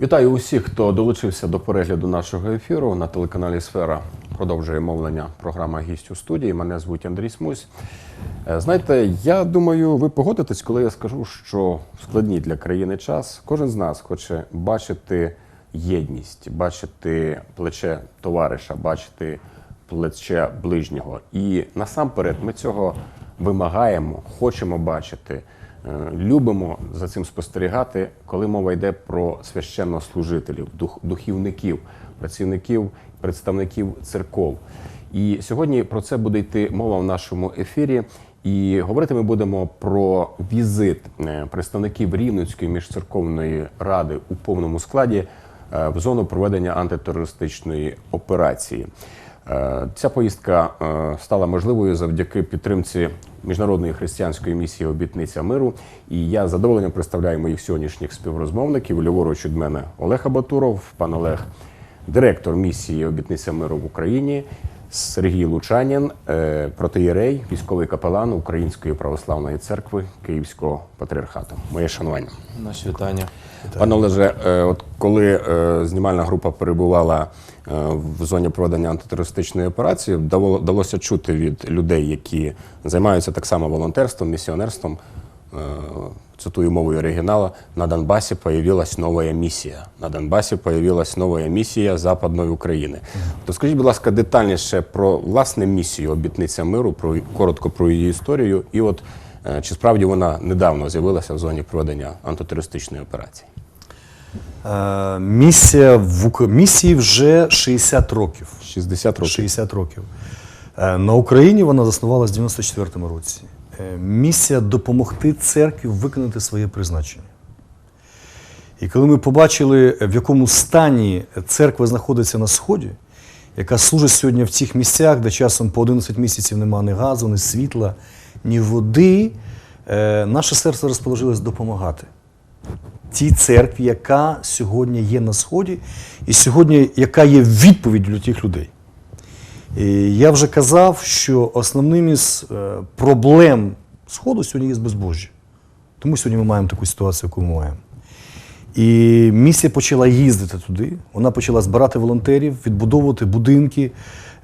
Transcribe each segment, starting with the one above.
Вітаю усіх, хто долучився до перегляду нашого ефіру на телеканалі Сфера. Продовжує мовлення програма Гість у студії. Мене звуть Андрій Смусь. Е, Знаєте, я думаю, ви погодитесь, коли я скажу, що в складний для країни час кожен з нас хоче бачити єдність, бачити плече товариша, бачити плече ближнього. І насамперед ми цього вимагаємо, хочемо бачити. Е, Любимо за цим спостерігати, коли мова йде про священнослужителів, дух, духівників, працівників, представників церков. І сьогодні про це буде йти мова в нашому ефірі. І говорити ми будемо про візит е, представників Рівненської міжцерковної ради у повному складі е, в зону проведення антитерористичної операції. Е, Ця поїздка е, стала можливою завдяки підтримці міжнародної християнської місії Обітниця миру. І я з задоволенням представляю моїх сьогоднішніх співрозмовників. Ліворуч від мене Олег Абатуров, пан Олег, директор місії Обітниця миру в Україні. Сергій Лучанін, е, протиєрей, військовий капелан Української православної церкви Київського патріархату. Моє шанування. Наші вітання. Пане Олеже, е, от коли е, знімальна група перебувала е, в зоні проведення антитерористичної операції, вдало- вдалося чути від людей, які займаються так само волонтерством, місіонерством. Цитую мовою оригінала, на Донбасі появилась новая місія. На Донбасі появилась новая місія Западної України. То скажіть, будь ласка, детальніше про власне місію обітниця миру, про коротко про її історію, і от чи справді вона недавно з'явилася в зоні проведення антитерористичної операції? Е, Місія в місії вже 60 років. 60 років. 60 років. Е, На Україні вона заснувалася в 94-му році. Е, Місія допомогти церкві виконати своє призначення. І коли ми побачили, в якому стані церква знаходиться на Сході, яка служить сьогодні в цих місцях, де часом по 11 місяців немає ні газу, ні світла, ні води, е, наше серце розположилось допомагати тій церкві, яка сьогодні є на Сході, і сьогодні яка є відповіддю для тих людей. І я вже казав, що основним із е, проблем Сходу сьогодні є безбожжя. Тому сьогодні ми маємо таку ситуацію, яку ми маємо. І місія почала їздити туди. Вона почала збирати волонтерів, відбудовувати будинки,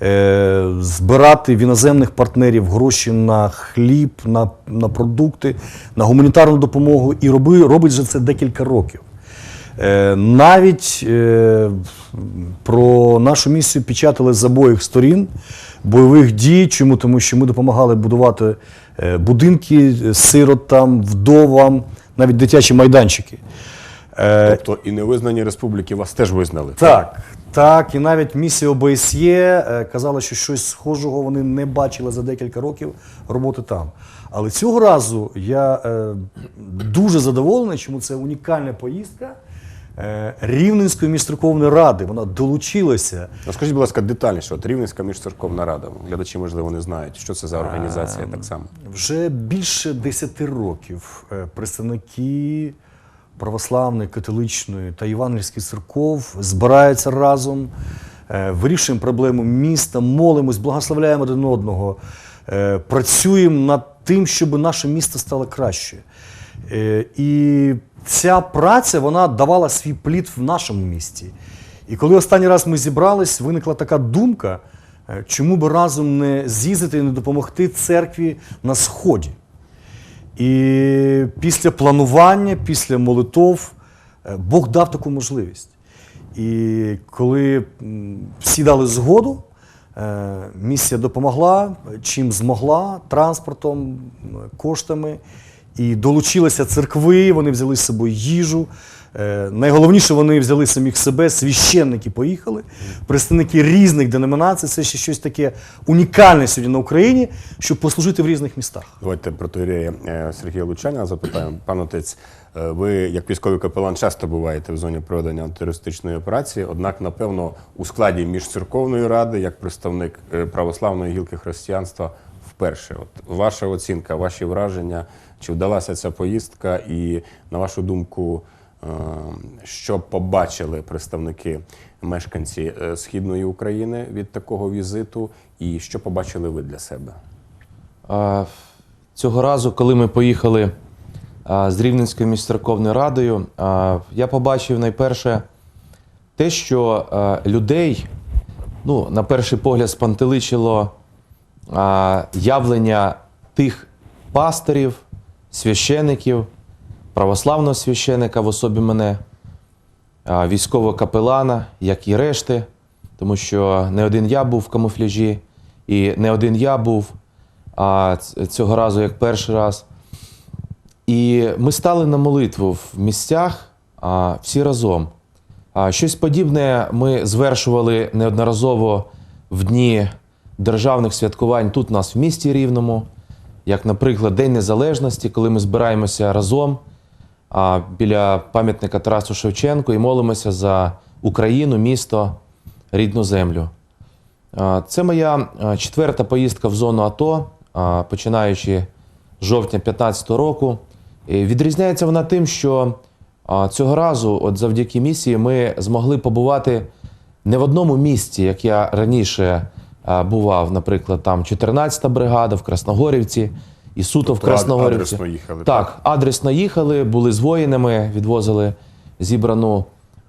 е, збирати в іноземних партнерів гроші на хліб, на, на продукти, на гуманітарну допомогу. І роби, робить же це декілька років. Е, навіть е, про нашу місію печатали з обох сторін бойових дій. Чому? Тому що ми допомагали будувати будинки сиротам, вдовам, навіть дитячі майданчики. Е, Тобто і невизнані республіки вас теж визнали. так, так, і навіть місія ОБСЄ е, казала, що щось схожого вони не бачили за декілька років роботи там. Але цього разу я е, дуже задоволений, чому це унікальна поїздка Рівненської міжстроковної ради. Вона долучилася. Ну, скажіть, будь ласка, детальніше, от Рівненська міжцерковна рада. Глядачі, можливо, не знають, що це за організація так само. Вже більше 10 років представники православної, католичної та євангельських церков збираються разом, е, вирішуємо проблему міста, молимось, благословляємо один одного, е, працюємо над тим, щоб наше місто стало краще. Е, І ця праця вона давала свій плід в нашому місті. І коли останній раз ми зібрались, виникла така думка, чому би разом не з'їздити і не допомогти церкві на сході. І після планування, після молитов е, Бог дав таку можливість. І коли всі дали згоду, е, місія допомогла, чим змогла, транспортом, коштами. І долучилися церкви, вони взяли з собою їжу. Е, Найголовніше, вони взяли самих себе, священники поїхали, представники різних деномінацій. Це ще щось таке унікальне сьогодні на Україні, щоб послужити в різних містах. Давайте протиєрея е, Сергія Лучаніна запитаємо. Пан отець, е, ви як військовий капелан часто буваєте в зоні проведення антитерористичної операції, однак, напевно, у складі міжцерковної ради, як представник православної гілки християнства, вперше. От ваша оцінка, ваші враження, чи вдалася ця поїздка, і на вашу думку, що побачили представники мешканці е, східної України від такого візиту, і що побачили ви для себе? Цього разу, коли ми поїхали з Рівненською міжцерковною радою, я побачив найперше те, що людей, ну, на перший погляд, спантеличило явлення тих пасторів, священиків, православного священика в особі мене, військового капелана, як і решти, тому що не один я був в камуфляжі, і не один я був а, цього разу, як перший раз. І ми стали на молитву в місцях а, всі разом. А, щось подібне ми звершували неодноразово в дні державних святкувань тут у нас в місті Рівному, як, наприклад, День Незалежності, коли ми збираємося разом біля пам'ятника Тарасу Шевченку і молимося за Україну, місто, рідну землю. Це моя четверта поїздка в зону АТО, починаючи з жовтня 2015 року. І Відрізняється вона тим, що цього разу, от завдяки місії, ми змогли побувати не в одному місці, як я раніше бував, наприклад, там 14-та бригада в Красногорівці і суто в Тобто ад- Красногорівці. адресно їхали, Так, адресно їхали, були з воїнами, відвозили зібрану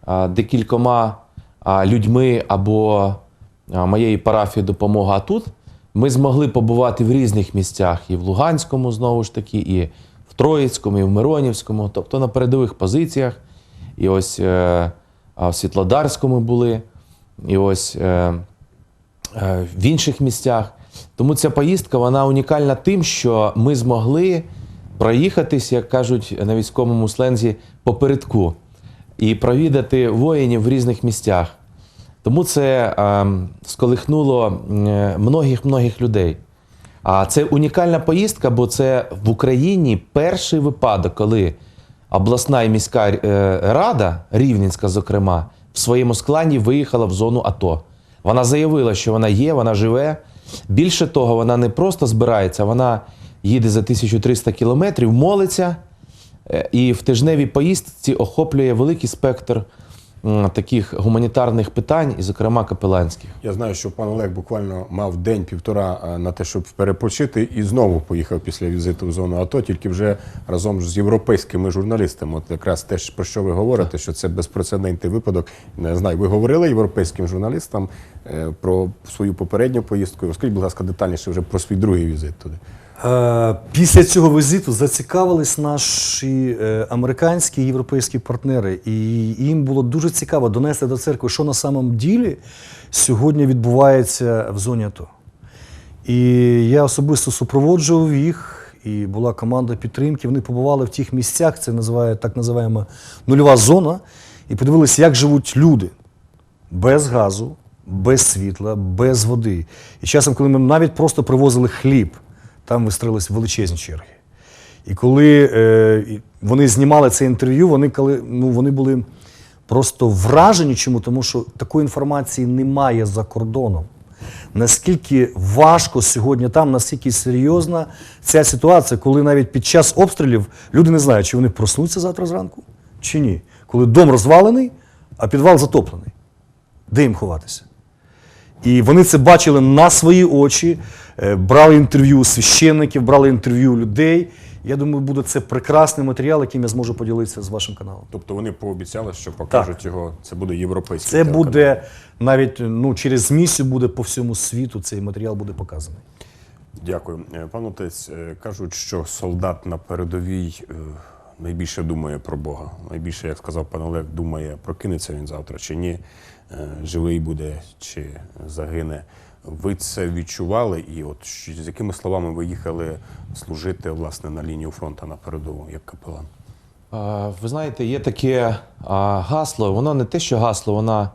а, декількома а, людьми або а, моєї парафії допомога. А тут ми змогли побувати в різних місцях і в Луганському, знову ж таки, і в Троїцькому, і в Миронівському, тобто на передових позиціях. І ось е, в Світлодарському були, і ось е, е, в інших місцях. Тому ця поїздка вона унікальна тим, що ми змогли проїхатись, як кажуть на військовому слензі, попередку і провідати воїнів в різних місцях. Тому це е, сколихнуло многих-многих людей. А це унікальна поїздка, бо це в Україні перший випадок, коли обласна і міська е, рада, Рівненська, зокрема, в своєму складі виїхала в зону АТО. Вона заявила, що вона є, вона живе. Більше того, вона не просто збирається, вона їде за 1300 кілометрів, молиться е, і в тижневій поїздці охоплює великий спектр таких гуманітарних питань, і, зокрема, капеланських. Я знаю, що пан Олег буквально мав день-півтора е, на те, щоб перепочити, і знову поїхав після візиту в зону АТО, тільки вже разом з європейськими журналістами. От якраз те, про що ви говорите, що це безпрецедентний випадок. Не знаю, ви говорили європейським журналістам е, про свою попередню поїздку. Розкажіть, будь ласка, детальніше вже про свій другий візит туди. Е, Після цього візиту зацікавились наші е, американські і європейські партнери, і їм було дуже цікаво донести до церкви, що на самом ділі сьогодні відбувається в зоні АТО. І я особисто супроводжував їх, і була команда підтримки. Вони побували в тих місцях, це називає так називаємо нульова зона, і подивилися, як живуть люди без газу, без світла, без води. І часом, коли ми навіть просто привозили хліб, там вистрілились величезні черги. І коли е, вони знімали це інтерв'ю, вони, коли, ну, вони були просто вражені чому, тому що такої інформації немає за кордоном. Наскільки важко сьогодні там, наскільки серйозна ця ситуація, коли навіть під час обстрілів люди не знають, чи вони проснуться завтра зранку, чи ні. Коли дом розвалений, а підвал затоплений. Де їм ховатися? І вони це бачили на свої очі, е, брали інтерв'ю у священників, брали інтерв'ю у людей. Я думаю, буде це прекрасний матеріал, яким я зможу поділитися з вашим каналом. Тобто вони пообіцяли, що покажуть його. Це буде європейський. Це телеканал. буде навіть ну, через місію буде по всьому світу. Цей матеріал буде показаний. Дякую. Е, Пан отець, е, кажуть, що солдат на передовій найбільше думає про Бога. Найбільше, як сказав пан Олег, думає, прокинеться він завтра чи ні, живий буде чи загине. Ви це відчували, і от з якими словами ви їхали служити власне на лінію фронту на передову, як капелан? Ви знаєте, є таке гасло, воно не те, що гасло, вона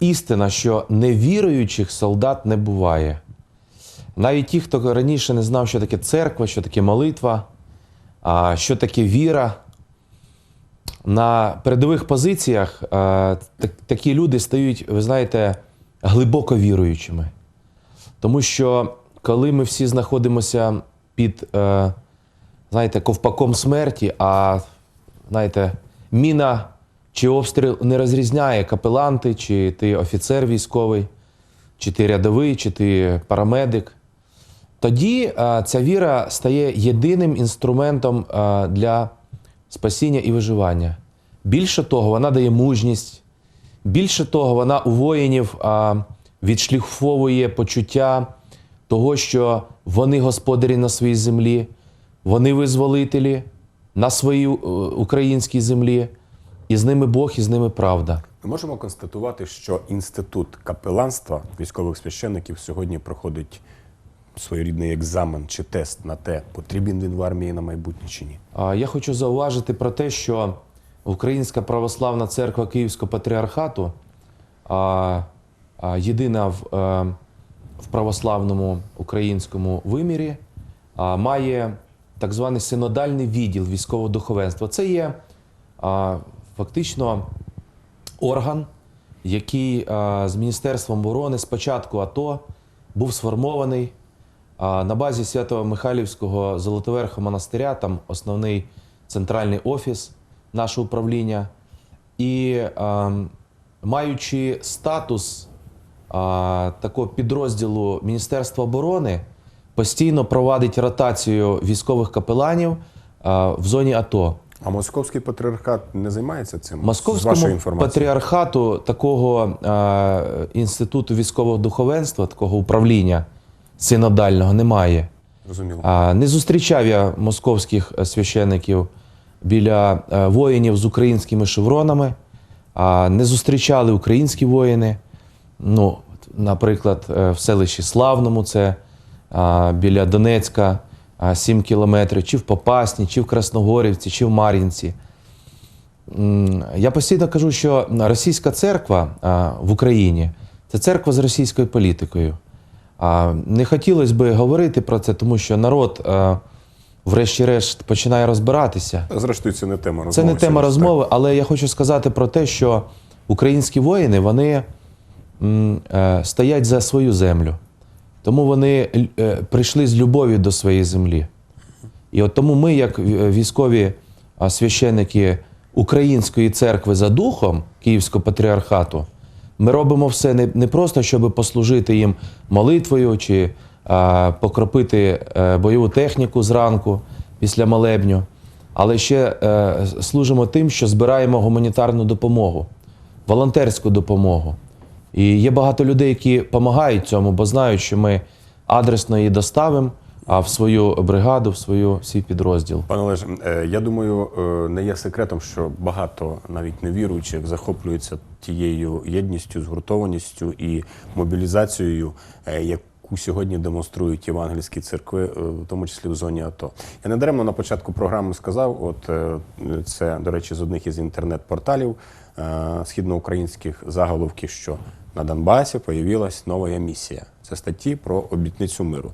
істина, що невіруючих солдат не буває. Навіть ті, хто раніше не знав, що таке церква, що таке молитва, що таке віра. На передових позиціях так- такі люди стають, ви знаєте, глибоко віруючими. Тому що коли ми всі знаходимося під, е, знаєте, ковпаком смерті, а знаєте, міна чи обстріл не розрізняє капелан ти, чи ти офіцер військовий, чи ти рядовий, чи ти парамедик. Тоді е, ця віра стає єдиним інструментом е, для спасіння і виживання. Більше того, вона дає мужність. Більше того, вона у воїнів а, відшліфовує почуття того, що вони господарі на своїй землі, вони визволителі на своїй е, українській землі, і з ними Бог, і з ними правда. Ми можемо констатувати, що інститут капеланства військових священників сьогодні проходить своєрідний екзамен чи тест на те, потрібен він в армії на майбутнє чи ні. Я хочу зауважити про те, що Українська православна церква Київського патріархату єдина в, е, в православному українському вимірі, має так званий синодальний відділ військового духовенства. Це є фактично орган, який з Міністерством оборони з початку АТО був сформований на базі Свято-Михайлівського Золотоверхого монастиря, там основний центральний офіс нашого управління. І маючи статус такого підрозділу Міністерства оборони, постійно провадить ротацію військових капеланів в зоні АТО. А московський патріархат не займається цим? Московському патріархату такого е, інституту військового духовенства, такого управління синодального немає. Зрозуміло. А, не зустрічав я московських е, священиків біля е, воїнів з українськими шевронами, а не зустрічали українські воїни. Ну, наприклад, е, в селищі Славному, це а, біля Донецька, а, 7 кілометрів, чи в Попасні, чи в Красногорівці, чи в Мар'їнці. Я постійно кажу, що російська церква а, в Україні це церква з російською політикою. Не хотілося би говорити про це, тому що народ, врешті-решт, починає розбиратися. Зрештою, це не тема розмови. Це не тема розмови, але я хочу сказати про те, що українські воїни вони е, стоять за свою землю. Тому вони е, прийшли з любов'ю до своєї землі. І от тому ми, як військові священники Української церкви за духом Київського патріархату, ми робимо все не, не просто, щоб послужити їм молитвою чи а, покропити е, бойову техніку зранку після молебню, але ще е, служимо тим, що збираємо гуманітарну допомогу, волонтерську допомогу. І є багато людей, які допомагають цьому, бо знають, що ми адресно її доставимо а в свою бригаду, в свою свій підрозділ. Пане Олеже, е, я думаю, е, не є секретом, що багато навіть невіруючих захоплюються тією єдністю, згуртованістю і мобілізацією, е, яку сьогодні демонструють євангельські церкви, в тому числі в зоні АТО. Я недаремно на початку програми сказав: от це, до речі, з одних із інтернет-порталів східноукраїнських заголовків, що на Донбасі появилась нова місія. Це статті про обітницю миру.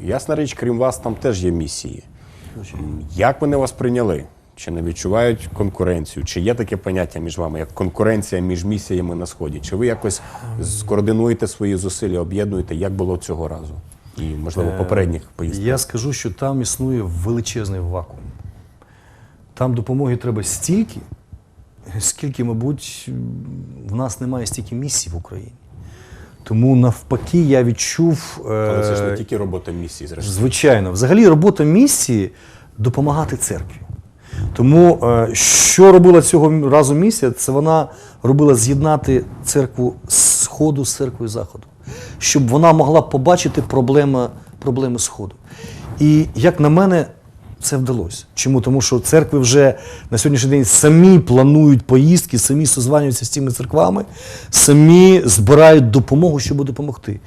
Ясна річ, крім вас, там теж є місії. Як вони вас прийняли? Чи не відчувають конкуренцію? Чи є таке поняття між вами, як конкуренція між місіями на сході? Чи ви якось скоординуєте свої зусилля, об'єднуєте, як було цього разу? І, можливо, попередніх поїздок? Я скажу, що там існує величезний вакуум. Там допомоги треба стільки, скільки, мабуть, в нас немає стільки місій в Україні. Тому навпаки, я відчув. Але це ж не е, тільки робота місії, зрештою. Звичайно, взагалі робота місії допомагати церкві. Тому е, що робила цього разу місія, це вона робила з'єднати церкву Сходу з церквою Заходу, щоб вона могла побачити проблеми, проблеми Сходу. І як на мене, це вдалося. Чому? Тому що церкви вже на сьогоднішній день самі планують поїздки, самі созванюються з цими церквами, самі збирають допомогу, щоб допомогти.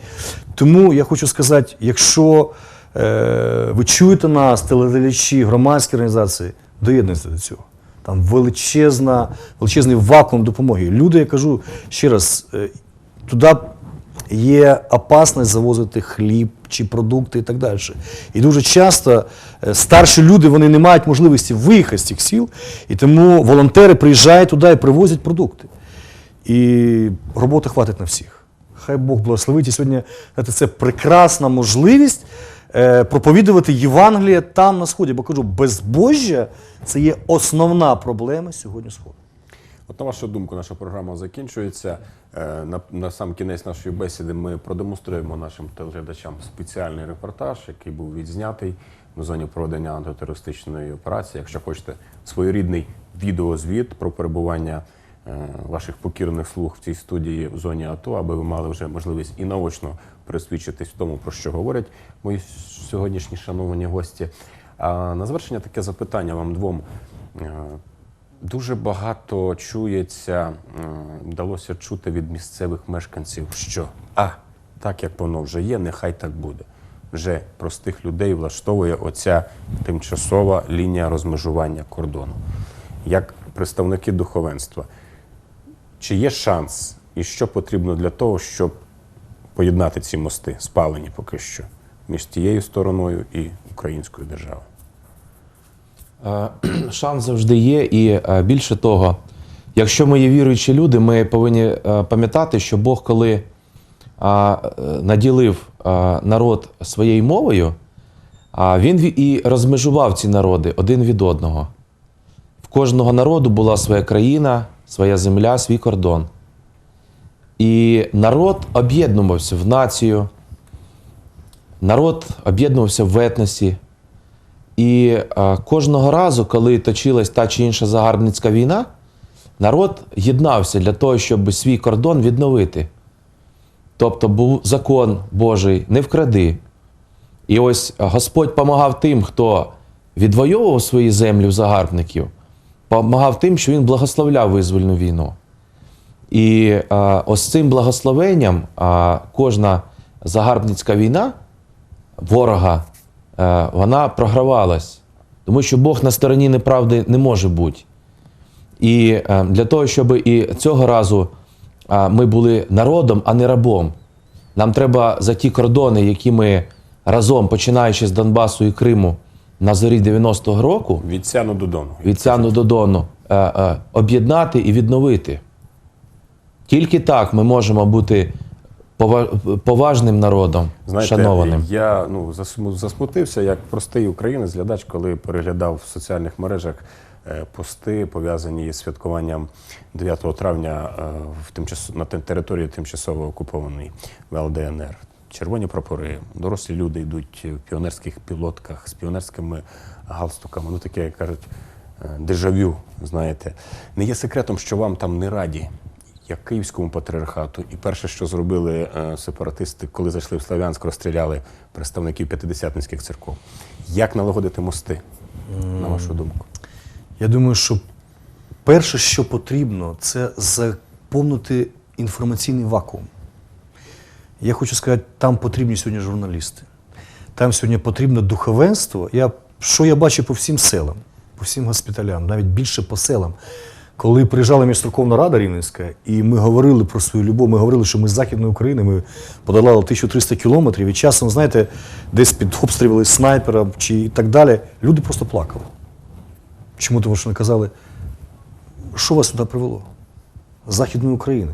Тому я хочу сказати, якщо е, ви чуєте нас, телеглядачі, громадські організації, доєднуйтеся до цього. Там величезна, величезний вакуум допомоги. Люди, я кажу ще раз, е, туди є опасність завозити хліб чи продукти і так далі. І дуже часто е, старші люди вони не мають можливості виїхати з цих сіл, і тому волонтери приїжджають туди і привозять продукти. І роботи хватить на всіх. Хай Бог благословить. І сьогодні це прекрасна можливість е, проповідувати Євангеліє там на сході. Бо кажу, безбожжя це є основна проблема сьогодні сходу. От на вашу думку, наша програма закінчується. Е, На, на сам кінець нашої бесіди ми продемонструємо нашим телеглядачам спеціальний репортаж, який був відзнятий в зоні проведення антитерористичної операції. Якщо хочете своєрідний відеозвіт про перебування е, ваших покірних слуг в цій студії в зоні АТО, аби ви мали вже можливість і наочно пересвідчитись в тому, про що говорять мої сьогоднішні шановані гості. А на завершення таке запитання вам двом. Дуже багато чується, вдалося чути від місцевих мешканців, що а так як воно вже є, нехай так буде. Вже простих людей влаштовує оця тимчасова лінія розмежування кордону. Як представники духовенства, чи є шанс і що потрібно для того, щоб поєднати ці мости, спалені поки що, між тією стороною і українською державою? Е, Шанс завжди є, і е, більше того, якщо ми є віруючі люди, ми повинні е, пам'ятати, що Бог, коли наділив народ своєю мовою, він і розмежував ці народи один від одного. В кожного народу була своя країна, своя земля, свій кордон. І народ об'єднувався в націю, народ об'єднувався в етносі. І е, кожного разу, коли точилась та чи інша загарбницька війна, народ єднався для того, щоб свій кордон відновити. Тобто був закон Божий, не вкради. І ось Господь допомагав тим, хто відвоював свої землі в загарбників, допомагав тим, що він благословляв визвольну війну. І е, ось цим благословенням е, кожна загарбницька війна ворога, вона програвалась. Тому що Бог на стороні неправди не може бути. І е, для того, щоб і цього разу е, ми були народом, а не рабом, нам треба за ті кордони, які ми разом, починаючи з Донбасу і Криму на зорі 90-го року, Від Сяну до Дону. від Сяну до Дону, е, е, об'єднати і відновити. Тільки так ми можемо бути поважним народом, Знаєте, шанованим. я ну, засму- засмутився як простий українець, глядач, коли переглядав в соціальних мережах е, пости, пов'язані з святкуванням 9 травня е, в тимчас... на території тимчасово окупованій в ЛДНР. Червоні прапори, дорослі люди йдуть в піонерських пілотках з піонерськими галстуками. Ну таке, як кажуть, е, дежавю, знаєте. Не є секретом, що вам там не раді як Київському патріархату, і перше, що зробили е, сепаратисти, коли зайшли в Слов'янськ, розстріляли представників п'ятидесятницьких церков. Як налагодити мости, на вашу думку? Я думаю, що перше, що потрібно, це заповнити інформаційний вакуум. Я хочу сказати, там потрібні сьогодні журналісти. Там сьогодні потрібно духовенство. Я, що я бачу по всім селам, по всім госпіталям, навіть більше по селам. Коли приїжджала міжстроковна рада Рівненська, і ми говорили про свою любов, ми говорили, що ми з Західної України, ми подолали 1300 кілометрів, і часом, знаєте, десь під обстріли снайпера чи і так далі, люди просто плакали. Чому? Тому що вони казали, що вас сюди привело? З Західної України.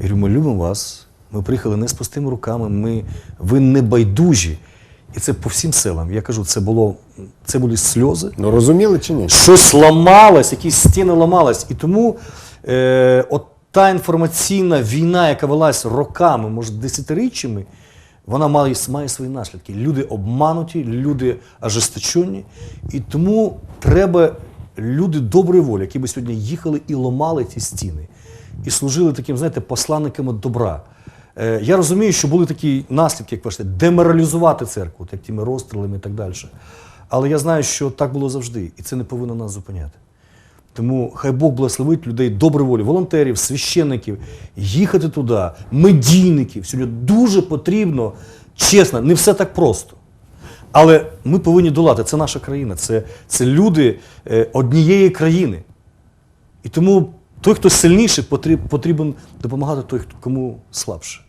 Я говорю, ми любимо вас. Ми приїхали не з пустими руками, ми, ви не байдужі. І це по всім селам. Я кажу, це було це були сльози. Ну розуміли чи ні? Щось ламалось, якісь стіни ламались. І тому е, от та інформаційна війна, яка велась роками, може, десятиріччями, вона має, має свої наслідки. Люди обмануті, люди ожесточені. І тому треба люди доброї волі, які би сьогодні їхали і ламали ті стіни, і служили таким, знаєте, посланниками добра. Е, Я розумію, що були такі наслідки, як бачите, деморалізувати церкву, як тими розстрілами і так далі. Але я знаю, що так було завжди, і це не повинно нас зупиняти. Тому хай Бог благословить людей доброї волі, волонтерів, священників, їхати туди, медійників. Сьогодні дуже потрібно, чесно, не все так просто. Але ми повинні долати. Це наша країна, це, це люди е, однієї країни. І тому той, хто сильніший, потріб- потрібен допомагати той, хто кому слабше.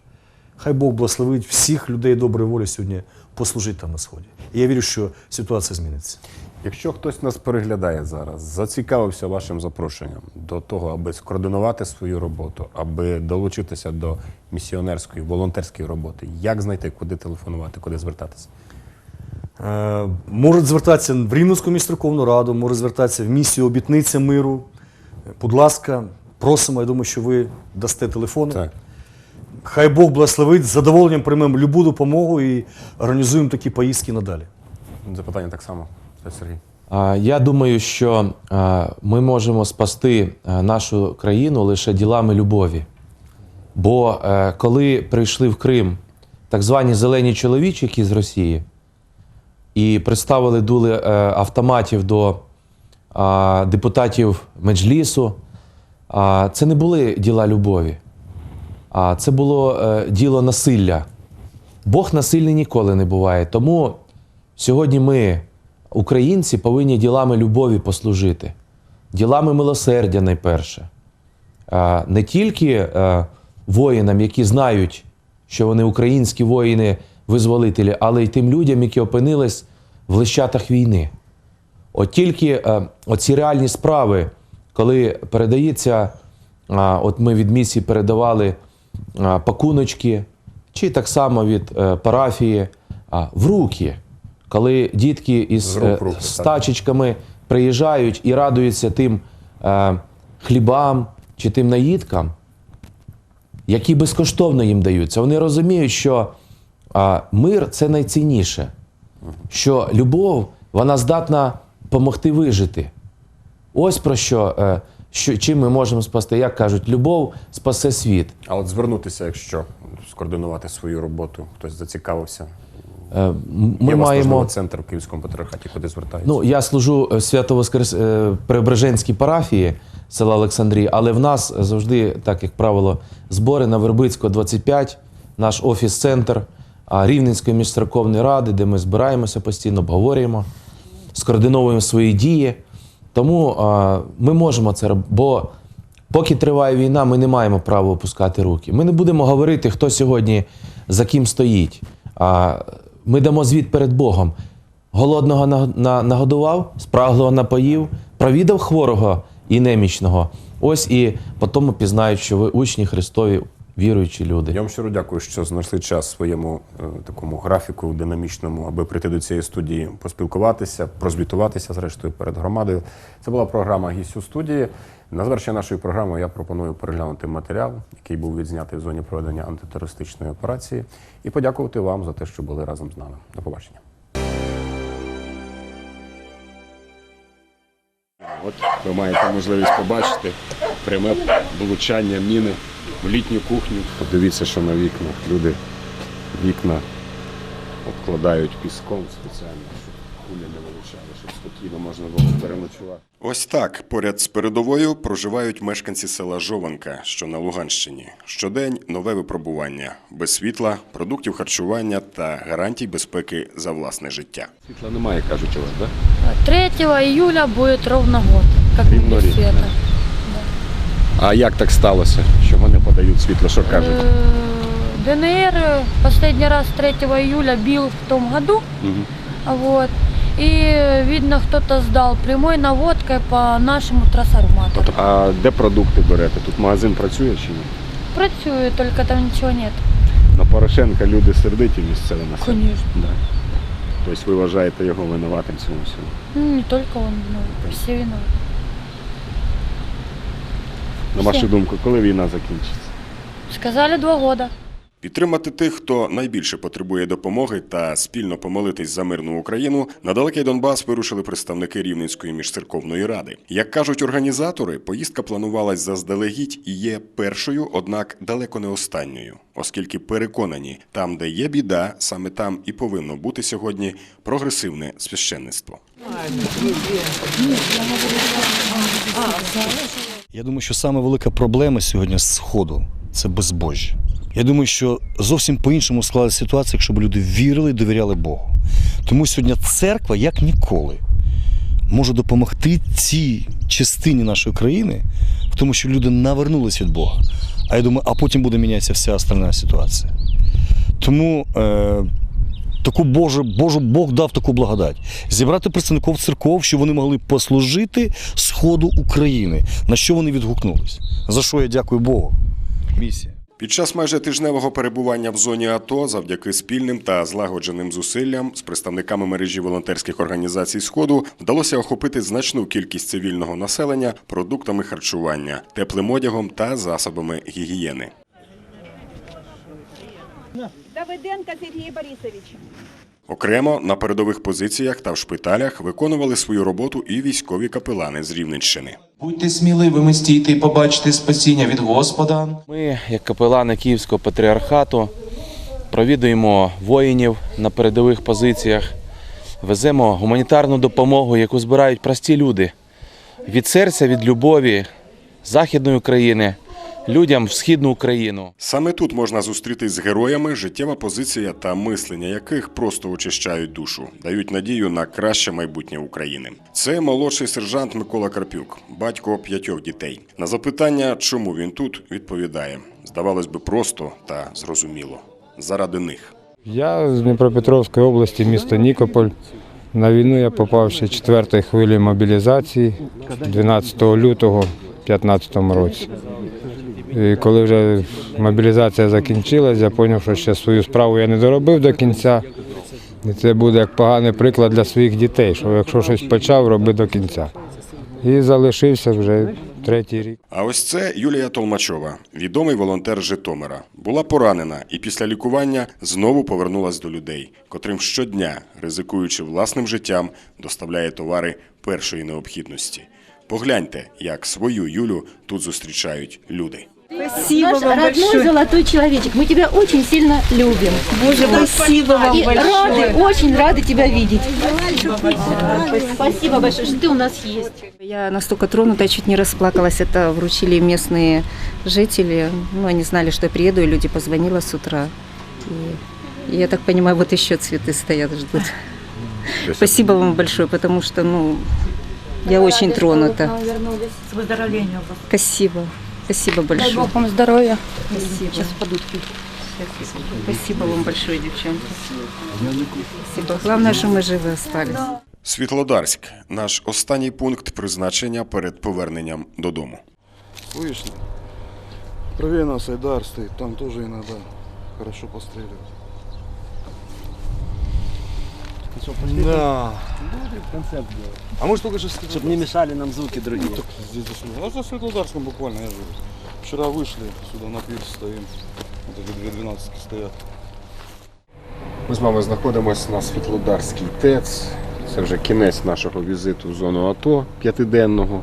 Хай Бог благословить всіх людей доброї волі сьогодні послужити там на сході. І я вірю, що ситуація зміниться. Якщо хтось нас переглядає зараз, зацікавився вашим запрошенням до того, аби скоординувати свою роботу, аби долучитися до місіонерської, волонтерської роботи, як знайти, куди телефонувати, куди звертатися? Е, Можуть звертатися в Рівненську міську раду, можуть звертатися в місію обітниця миру. Будь ласка, Просимо, я думаю, що ви дасте телефони. Так. Хай Бог благословить, з задоволенням приймемо любу допомогу і організуємо такі поїздки надалі. Запитання так само, Сергій. Я думаю, що ми можемо спасти нашу країну лише ділами любові. Бо е, коли прийшли в Крим так звані зелені чоловічики з Росії і представили дули е, автоматів до депутатів Меджлісу, це не були діла любові, а це було е, діло насилля. Бог насильний ніколи не буває. Тому сьогодні ми, українці, повинні ділами любові послужити, ділами милосердя найперше. Не тільки е, воїнам, які знають, що вони українські воїни-визволителі, але й тим людям, які опинились в лищатах війни. От тільки е, оці реальні справи, коли передається, от ми від місії передавали пакуночки, чи так само від е, парафії в руки, коли дітки із е, руки, з так. приїжджають і радуються тим хлібам чи тим наїдкам, які безкоштовно їм даються. Вони розуміють, що мир це найцінніше, що любов вона здатна допомогти вижити. Ось про що, е, що чим ми можемо спасти. Як кажуть, любов спасе світ. А от звернутися, якщо скоординувати свою роботу, хтось зацікавився. Е, Ми Є вас маємо. центр в Київському патріархаті, куди звертаються? Ну, я служу в Свято-Воскрес е, Преображенській парафії села Олександрія, але в нас завжди, так як правило, збори на Вербицького 25, наш офіс-центр Рівненської міжцерковної ради, де ми збираємося постійно, обговорюємо, скоординовуємо свої дії. Тому а, ми можемо це робити. Бо поки триває війна, ми не маємо права опускати руки. Ми не будемо говорити, хто сьогодні за ким стоїть. А ми дамо звіт перед Богом. Голодного на- на- нагодував, спраглого напоїв, провідав хворого і немічного. Ось і потім пізнають, що ви учні Христові, віруючі люди. Я вам щиро дякую, що знайшли час в своєму е, такому графіку динамічному, аби прийти до цієї студії, поспілкуватися, прозвітуватися зрештою перед громадою. Це була програма Гість у студії. На завершення нашої програми я пропоную переглянути матеріал, який був відзнятий в зоні проведення антитерористичної операції, і подякувати вам за те, що були разом з нами. До побачення. От ви маєте можливість побачити пряме влучання міни в літню кухню. Подивіться, що на вікнах люди вікна обкладають піском спеціально, щоб кулі не вилучали, щоб спокійно можна було переночувати. Ось так поряд з передовою проживають мешканці села Жованка, що на Луганщині. Щодень нове випробування без світла, продуктів харчування та гарантій безпеки за власне життя. Світла немає, кажуть у вас, так? 3 июля будет ровно год, как Ровно не без рік. А як так сталося, вони подають світло? Що кажуть? Э, ДНР э, последний раз 3 июля бил в том году, Мгм. вот, и э, видно кто-то сдал прямой наводкой по нашему трансформатору. Тобто, а де продукти берете? Тут магазин працює чи ні? Працюю, только там ничего нет. На Порошенка люди сердиті місцеве населення. Конечно. Да. Тобто ви вважаєте його винуватим в цьому всьому? Ну, не только он, но все виноваты. На вашу думку, коли війна закінчиться? Сказали два года. Підтримати тих, хто найбільше потребує допомоги, та спільно помолитись за мирну Україну на далекий Донбас вирушили представники Рівненської міжцерковної ради. Як кажуть організатори, поїздка планувалась заздалегідь і є першою, однак далеко не останньою, оскільки переконані, там, де є біда, саме там і повинно бути сьогодні прогресивне священництво. Я думаю, що саме велика проблема сьогодні з Сходу це безбожжя. Я думаю, що зовсім по-іншому склалася ситуація, якщо б люди вірили і довіряли Богу. Тому сьогодні церква, як ніколи, може допомогти цій частині нашої країни, в тому що люди навернулись від Бога. А я думаю, а потім буде мінятися вся остальна ситуація. Тому е, таку Божу, Божу Бог дав таку благодать. Зібрати представників церков, щоб вони могли послужити Сходу України, на що вони відгукнулись. За що я дякую Богу. Місія. Під час майже тижневого перебування в зоні АТО, завдяки спільним та злагодженим зусиллям з представниками мережі волонтерських організацій Сходу вдалося охопити значну кількість цивільного населення продуктами харчування, теплим одягом та засобами гігієни. Давиденко Сергій Борисович. Окремо на передових позиціях та в шпиталях виконували свою роботу і військові капелани з Рівненщини. Будьте сміливими, стійте і побачите спасіння від Господа. Ми, як капелани Київського патріархату, провідуємо воїнів на передових позиціях, веземо гуманітарну допомогу, яку збирають прості люди від серця, від любові Західної України, людям в східну Україну. Саме тут можна зустрітись з героями, життєва позиція та мислення яких просто очищають душу, дають надію на краще майбутнє України. Це молодший сержант Микола Карпюк, батько п'ятьох дітей. На запитання, чому він тут, відповідає: здавалось би, просто та зрозуміло. Заради них. Я з Дніпропетровської області, місто Нікополь. На війну я попав ще четвертої хвилі мобілізації 12 лютого 2015 році. І коли вже мобілізація закінчилась, я зрозумів, що ще свою справу я не доробив до кінця. І це буде як поганий приклад для своїх дітей, що якщо щось почав, роби до кінця. І залишився вже третій рік. А ось це Юлія Толмачова, відомий волонтер Житомира. Була поранена і після лікування знову повернулась до людей, котрим щодня, ризикуючи власним життям, доставляє товари першої необхідності. Погляньте, як свою Юлю тут зустрічають люди. Спасибо Наш вам родной большое. золотой человечек. Мы тебя очень сильно любим. Боже, спасибо вам И большое. рады, очень рады тебя видеть. Спасибо большое, что ты у нас есть. Я настолько тронута, я чуть не расплакалась. Это вручили местные жители. Ну, они знали, что я приеду, и люди позвонила с утра. И, и я так понимаю, вот еще цветы стоят, ждут. Спасибо вам большое, потому что, ну, я очень тронута. С выздоровлением. Спасибо. Спасибо Дай большое. Бог вам здоров'я. Спасибо. Сейчас Спасибо вам большое, девчонки. Спасибо. Главное, что мы живы остались. Світлодарськ наш останній пункт призначення перед поверненнем додому. Вышли. Правее нас Айдар стоит, там тоже иногда хорошо постреливают. Да. А мы же только что Чтобы не мешали нам звуки другие. здесь зашли. Ну, за Светлодарском буквально, я же вчера вышли, сюда на пирс стоим. Вот эти две двенадцатки стоят. Ми з вами знаходимося на Світлодарській ТЕЦ. Це вже кінець нашого візиту в зону АТО п'ятиденного.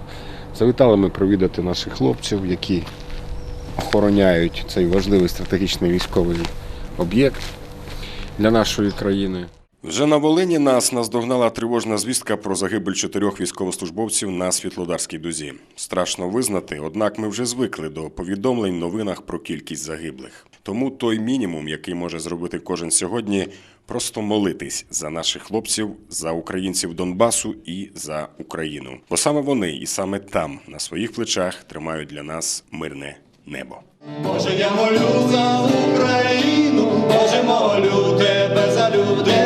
Завітали ми провідати наших хлопців, які охороняють цей важливий стратегічний військовий об'єкт для нашої країни. Вже на Волині нас наздогнала тривожна звістка про загибель чотирьох військовослужбовців на Світлодарській дузі. Страшно визнати, однак ми вже звикли до повідомлень новинах про кількість загиблих. Тому той мінімум, який може зробити кожен сьогодні, просто молитись за наших хлопців, за українців Донбасу і за Україну. Бо саме вони і саме там, на своїх плечах, тримають для нас мирне небо. Боже, я молю за Україну, Боже, молю тебе за людей,